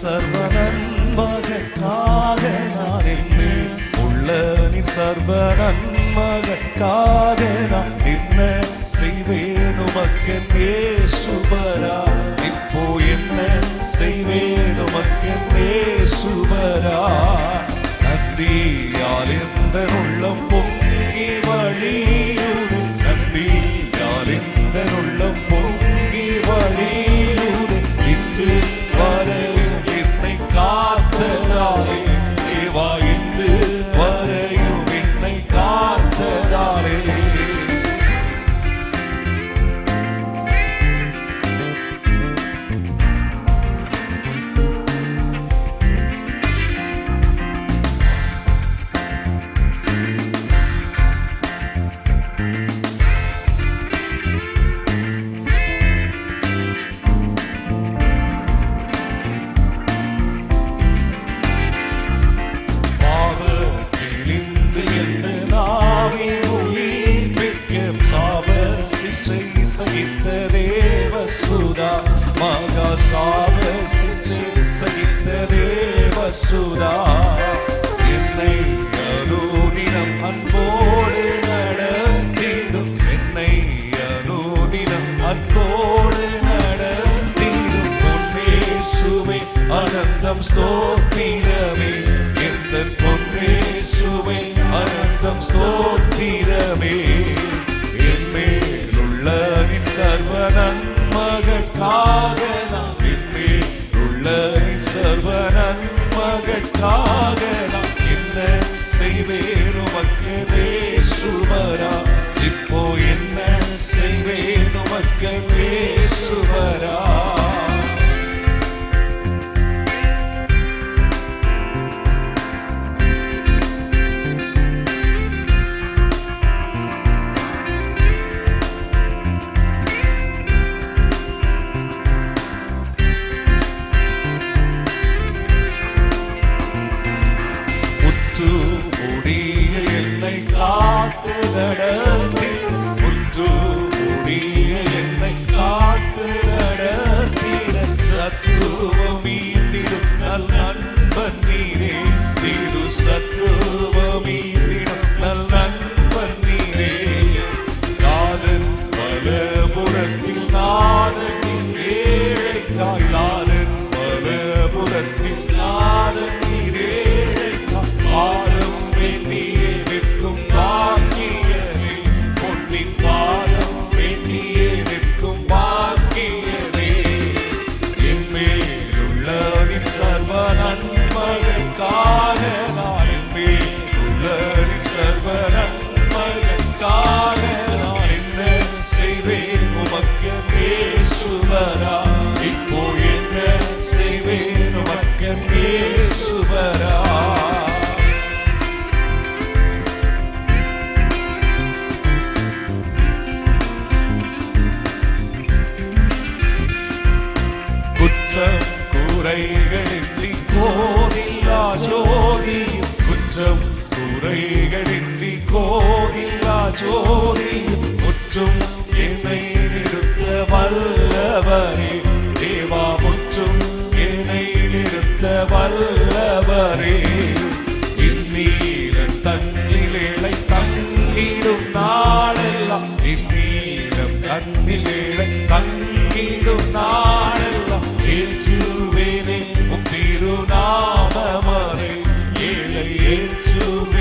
சர்வ நன்மகற்காக நான் உள்ளனின் சர்வ நன்மகற்காக என்ன செய்வேன் உமக்கென்னே சுபரா. இப்போ என்ன செய்வேன் உமக்கென்னே சுபரா. நந்தியால் எந்த உள்ளம் பொங்கி வழி சகித்த தேவசுதா மகா சாப சிற்றை சகித்த தேவசுதா. என்னை அனுதினம் அன்போடு நடத்திடும் என்னை அனுதினம் அன்போடு நடத்திடும். பொன்னேசுவை அனந்தம் ஸ்தோத்திரமே எந்த பொன்னேசுவை சர்வ நன்மகட்காக நாம் என் உள்ள சர்வ நன்மகட்காக காத்து குற்றம் குறைகளின்றி கோதில்லா ஜோதி முற்றும் என்னை நிறுத்த வல்லவரே. தேவா முற்றும் என்னை நிறுத்த வல்லவரே. இந்நீரன் தன்னிலேளை தங்கிடும் நாளெல்லாம் இந்நீரம் தன்னிலேளை தங்கிடும் நாள் into me.